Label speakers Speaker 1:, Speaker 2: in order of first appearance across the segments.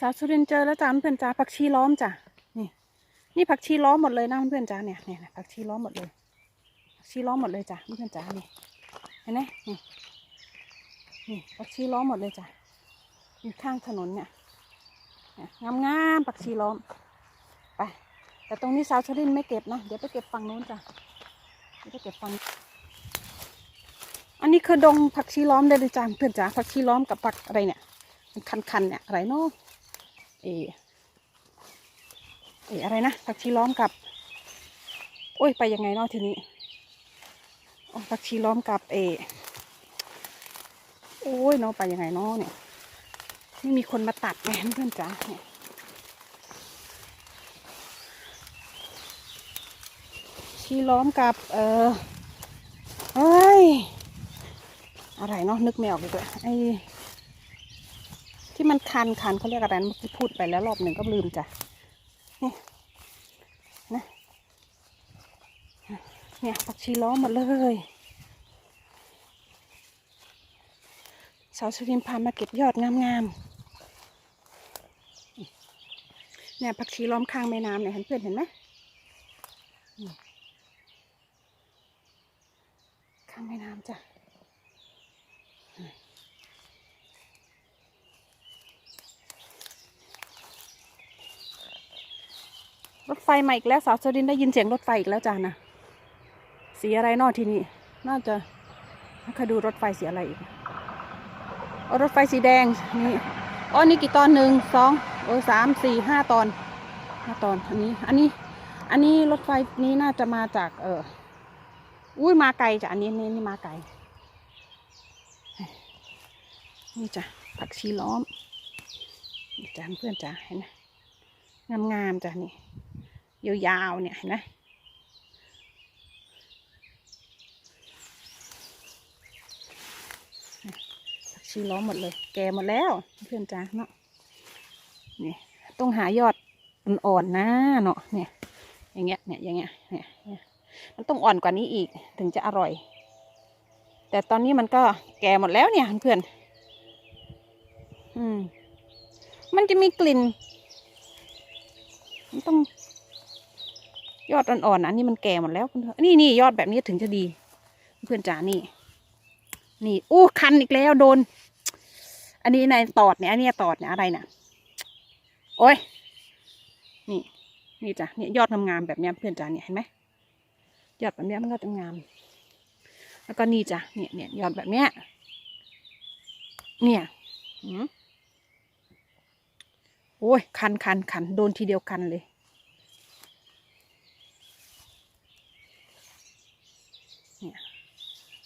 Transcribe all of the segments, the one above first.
Speaker 1: สาวสุรินเจอแล้วจ้าเพื่อนจ้าผักชีล้อมจ้ะนี่ นี่ผักชีล้อมหมดเลยนะเพื่อนจ้าเนี่ยเนี่ยผักชีล้อมหมดเลยผักชีล้อมหมดเลยจ้ะเพื่อนจ้านี่เห็นไหมนี่นี่ผักชีล้อมหมดเลยจ้ะอยู่ข้างถนนเนี่ยงามงามผักชีล้อมไป แต่ตรงนี้สาวสุรินไม่เก็บนะเดี๋ยวไปเก็บฝั่งนู้นจ้ะเดี๋ยวไปเก็บฝั่งอันนี้คือดงผักชีล้อมเลยเลยจ้าเพื่อนจ๋าผักชีล้อมกับผักอะไรเนี่ยมันคันๆเนี่ยอะไรเนาะ เออเออะไรนะผักชีล้อมกับ โอ้ยไปยังไงเนาะทีนี้โอ้ผักชีล้อมกับเออโอ้ยเนาะไปยังไงเนาะเนี่ยไม่มีคนมาตัดไงเพื่อนจ๋าเนี่ยชีล้อมกับ เออเฮ้ยอะไรเนาะนึกไม่ออกเลยไอ้ ที่มันคันคันเขาเรียกอะไรนะเมื่อกี้พูดไปแล้วรอบหนึ่งก็ลืมจ้ะนี่นะเนี่ยผักชีล้อมหมดเลยสาวสุรินพามาเก็บยอดงามๆเนี่ยผักชีล้อมข้างแม่น้ำเนี่ยเห็นเพื่อนเห็นไหมข้างแม่น้ำจ้ะ รถไฟมาอีกแล้วสาวสุรินได้ยินเสียงรถไฟอีกแล้วจ้านะสีอะไรนอที่นี่น่าจะใคดูรถไฟสีอะไรอีกรถไฟสีแดงนี่อ๋อนี่กี่ตอนหนึ่งสองโอ้สามสี่ห้าตอนห้าตอนอันนี้ อันนี้ อันนี้รถไฟนี้น่าจะมาจาก เอออุ้ยมาไกลจ้ะอันนี้นี่นี่มาไกลนี่จ้ะผักชีล้อมจ้ะเพื่อนจ้ะเห็นไหมงามๆจ้ะนี่ ยาวๆเนี่ยเห็นไหมผักชีล้อมหมดเลย แก่หมดแล้วเพื่อนจ้าเนาะนี่ต้องหายอดอ่อนๆนะเนาะเนี่ยอย่างเงี้ยเนี่ยอย่างเงี้ยเนี่ยนี่ยมันต้องอ่อนกว่านี้อีกถึงจะอร่อย แต่ตอนนี้มันก็แก่หมดแล้วเนี่ยเพื่อนอืมมันจะมีกลิ่นมันต้อง ยอดอ่อนๆอันนี้มันแก่หมดแล้วเพื่อนๆนี่นี่ยอดแบบนี้ถึงจะดี เพื่อนจ๋านี่ นี่อู้คันอีกแล้วโดน อันนี้ในตอดเนี่ยอันนี้ตอดเนี่ยอะไรน่ะ โอ้ยนี่ นี่จ้ะเนี่ยยอดงามๆแบบนี้เพื่อนจ๋าเนี่ยเห็นไหมยอดแบบนี้มันก็จะงาม แล้วก็นี่จ้ะเนี่ยเนี่ยยอดแบบเนี้ยเนี่ยหืมโอ้ยคันคันคันโดนทีเดียวคันเลย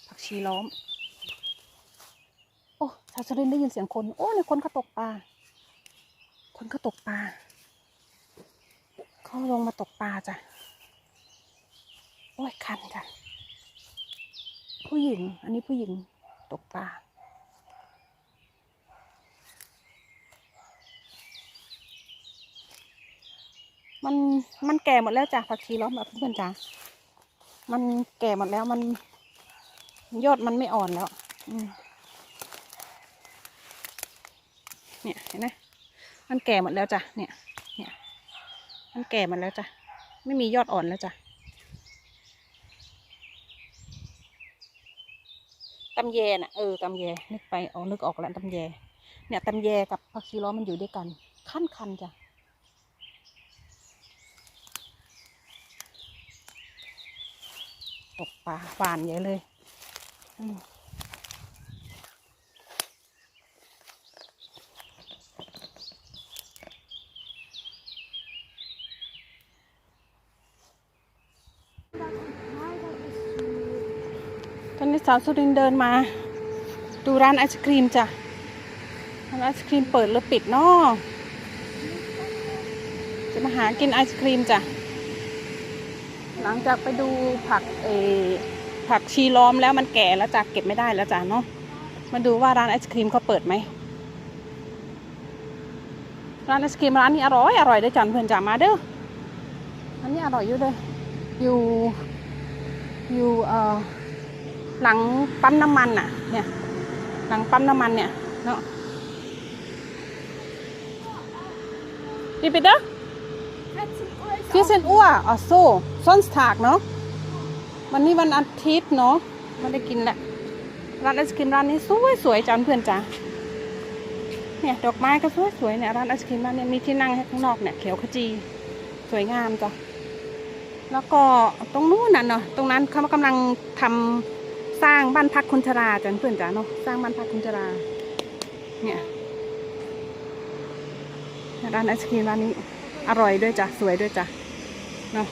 Speaker 1: ผัก ชีล้อม โอ้ชาวสรินได้ยินเสียงคน โอ้เนี่ยคนเขาตกปลา คนเขาตกปลาเขาลงมาตกปลาจ้ะ โอ้ยคันจ้ะ ผู้หญิง อันนี้ผู้หญิงตกปลามันมันแก่หมดแล้วจ้ะผักชีล้อมแบบเพื่อนจ้ะมันแก่หมดแล้วมัน ยอดมันไม่อ่อนแล้วเนี่ยเห็นไหมมันแก่หมดแล้วจ้ะเนี่ย เนี่ย มันแก่หมดแล้วจ้ะไม่มียอดอ่อนแล้วจ้ะตำแยน่ะเออตำแยนึกไปอ๋อนึกออกแล้วตำแย เนี่ยตำแยกับผักชีล้อมมันอยู่ด้วยกัน ขั้นคันจ้ะตกปลาหวานใหญ่เลย ตอนนี้สาวสุรินเดินมา ดูร้านไอศครีมจ้ะร้านไอศครีมเปิดหรือปิดเนาะจะมาหากินไอศครีมจ้ะหลังจากไปดูผักเอ ผักชีล้อมแล้วมันแก่แล้วจ้ะเก็บไม่ได้แล้วจ้ะเนาะมาดูว่าร้านไอศครีมเขาเปิดไหมร้านไอศครีมร้านนี้อร่อยอร่อยเด้อจันเพื่อนจ๋ามาเด้ออันนี้อร่อยอยู่เลยอยู่อยู่เอ่อหลังปั๊มน้ำมันน่ะ เนี่ย หลังปั๊มน้ำมันเนี่ยเนาะ Wie bitte? 14 Uhr. Ach so, Sonntag, เนาะ วันนี้วันอาทิตย์เนาะไม่ได้กินแหละร้านไอศครีมร้านนี้สวยสวยๆจ้าเพื่อนจ้าเนี่ยดอกไม้ก็สวยสวยๆเนี่ยร้านไอศครีมร้านนี้มีที่นั่งให้ข้างนอกเนี่ยเขียวขจีสวยงามจ้ะแล้วก็ตรงนู้นน่ะเนาะตรงนั้นเขากำลังทำสร้างบ้านพักคนชราจ้ะเพื่อนจ้าเนาะสร้างบ้านพักคนชรา เนี่ยร้านไอศครีมร้านนี้อร่อยด้วยจ้ะสวยด้วยจ้ะเนาะ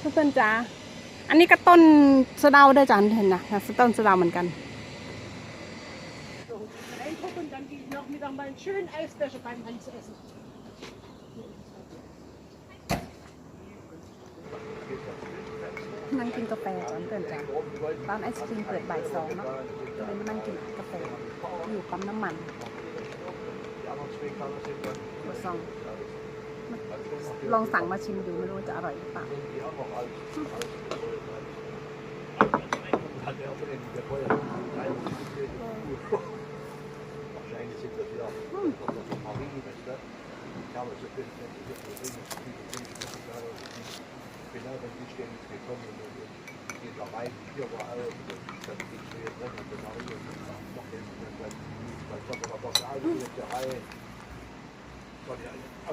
Speaker 1: เพื่อนๆจ้าอันนี้ก็ต้นสะเดาด้วยจ้ะเห็นนะต้นสะเดาเหมือนกัน นั่งกินกาแฟจ้ะเพื่อนจ้ะร้านไอศครีมเปิดบ่ายสองเนาะก็เลยนั่งกินกาแฟอยู่ปั๊มน้ำมันเบอร์สอง ลองสั่งมาชิมดูไม่รู้จะอร่อยหรือเปล่า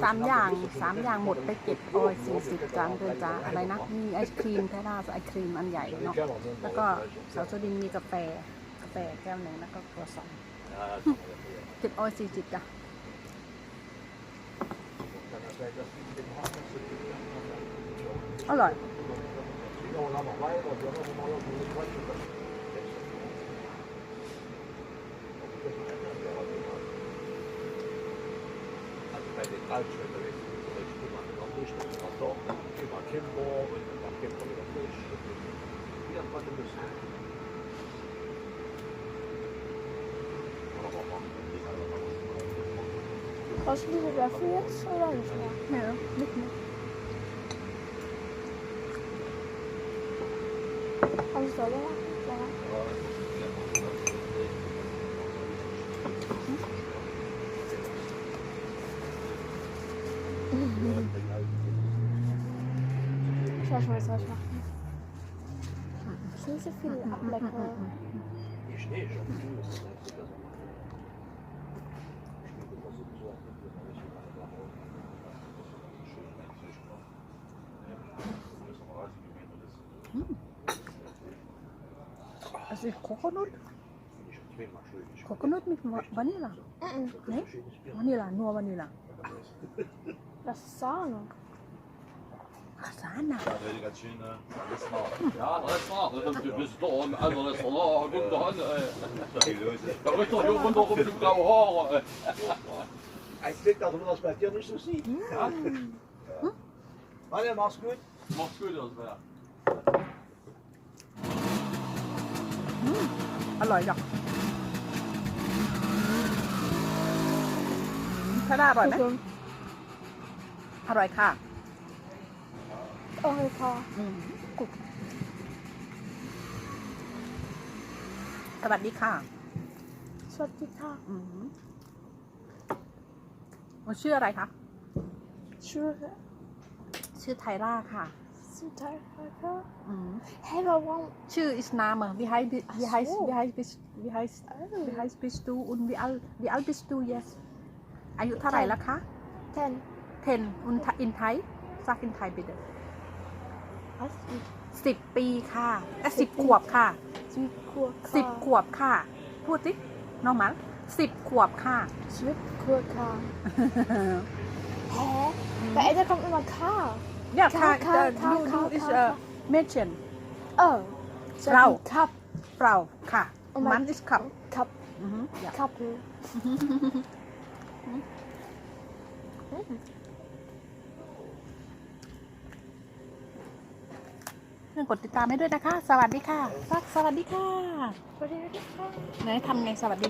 Speaker 1: สามอย่างสามอย่างหมดไปเจ็ดร้อยสี่สิบจานเดือนจ้าอะไรนะมีไอศครีมแท้ล่าไอศครีมอันใหญ่เนาะแล้วก็สาวสดินมีกาแฟกาแฟแก้วหนึ่งแล้วก็ครัวซองเจ็ดร้อยสี่สิบจ้ะอร่อย
Speaker 2: den Waldschirm weg. Ich guck mal noch nicht, dann noch doch, geh mal Kimbo und dann geht man wieder durch. Wie ein man müssen.
Speaker 3: Brauchst du diese Löffel jetzt oder nicht mehr?
Speaker 1: Ja, nicht mehr.
Speaker 3: Kannst du sauber machen? Ja. Hm? Ich weiß schon, was ich machen. Hm. Also ich nicht so viel ablecken.
Speaker 2: Die Schnee ist schon
Speaker 1: Es ist Coconut. Coconut mit Vanilla. Nein, Vanilla, nur Vanilla.
Speaker 3: Das is Sahne.
Speaker 1: Ach,
Speaker 4: Ja, das ganz schön, ne? Alles nach. Ja, alles nach. Du bist da im anderen Restaurant. Guck doch an, ey. Da doch Dat is um heel goed Haare, ey.
Speaker 2: Ich denke, dass man das bei dir so sieht. Ja. ja. Warte, mach's gut.
Speaker 4: Mach's gut, das
Speaker 1: wäre. Allora, Hm. Salaam. อร่อยไหม
Speaker 3: Guck.
Speaker 1: อร่อยค่ะ
Speaker 3: Oh, Papa.
Speaker 1: อืมกุกสวัสดีค่ะ
Speaker 3: Swadika.
Speaker 1: อืมมันชื่ออะไรคะ
Speaker 3: Schwöre.
Speaker 1: ชื่อไทร่าค่ะ
Speaker 3: Südafrika.
Speaker 1: อืม
Speaker 3: Hey, warum?
Speaker 1: ชื่ออิสนามอะ wie heißt wie heißt
Speaker 3: so.
Speaker 1: wie heißt bist wie heißt wie
Speaker 3: Oh.
Speaker 1: heißt bist du und wie alt wie alt bist du jetzt อายุเท่าไหร่แล้วคะ
Speaker 3: Ten.
Speaker 1: 10 und in Thai sag in Thai bitte
Speaker 3: Was?
Speaker 1: สิบปีค่ะเอ้ยสิบขวบค่ะ
Speaker 3: Südkurka.
Speaker 1: สิบขวบค่ะ พูดสิน้องหมันสิบขวบค่ะ
Speaker 3: Südkurka. Hä? Bei Eltern kommt immer K.
Speaker 1: เนี่ยค่ะ
Speaker 3: ค่ะค่ะ
Speaker 1: ดู
Speaker 3: ค่ะ
Speaker 1: ดู is
Speaker 3: ค่ะ
Speaker 1: a mention
Speaker 3: Oh. So
Speaker 1: Frau.
Speaker 3: wie Cup.
Speaker 1: เปล่าค่ะ
Speaker 3: Oh mein-
Speaker 1: มัน is cup
Speaker 3: Cup.
Speaker 1: อือฮึอย่า
Speaker 3: Kappel.
Speaker 1: พื่อนกดติดตามให้ด้วยนะคะ สวัสดีค่ะซักสวัสดีค่ะ
Speaker 3: Was ist das?
Speaker 1: ไหนทำไงสวัสดี